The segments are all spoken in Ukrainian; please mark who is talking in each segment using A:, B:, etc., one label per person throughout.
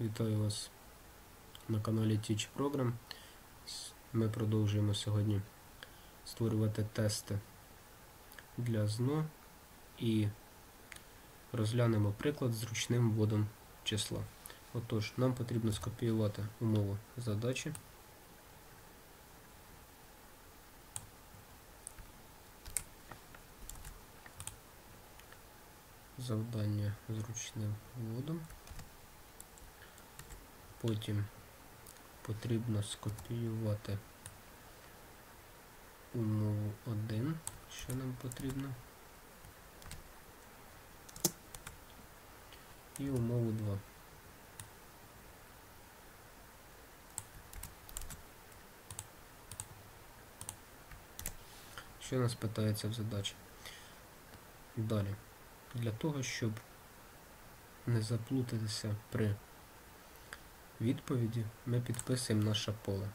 A: Вітаю вас на каналі Teach Program. Ми продовжуємо сьогодні створювати тести для ЗНО і розглянемо приклад з ручним вводом числа. Отож, нам потрібно скопіювати умову задачі. Завдання з ручним вводом. Потім потрібно скопіювати умову 1, що нам потрібно. І умову 2. Що нас питається в задачі? Далі. Для того, щоб не заплутатися при відповіді, ми підписуємо наше поле.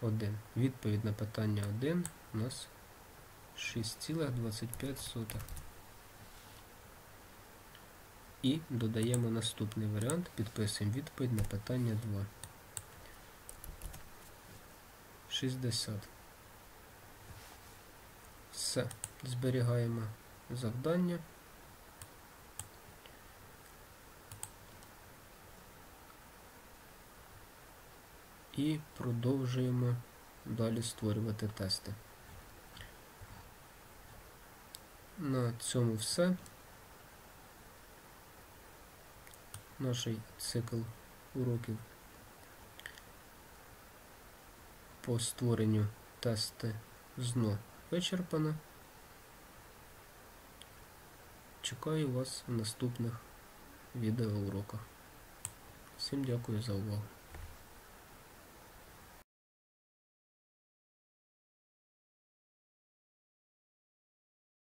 A: 1. Відповідь на питання 1 у нас 6,25. І додаємо наступний варіант, підписуємо відповідь на питання 2. 60. Все. Зберігаємо завдання. І продовжуємо далі створювати тести. На цьому все. Наш цикл уроків по створенню тести ЗНО вичерпано. Чекаю вас в наступних відеоуроках. Всім дякую за увагу.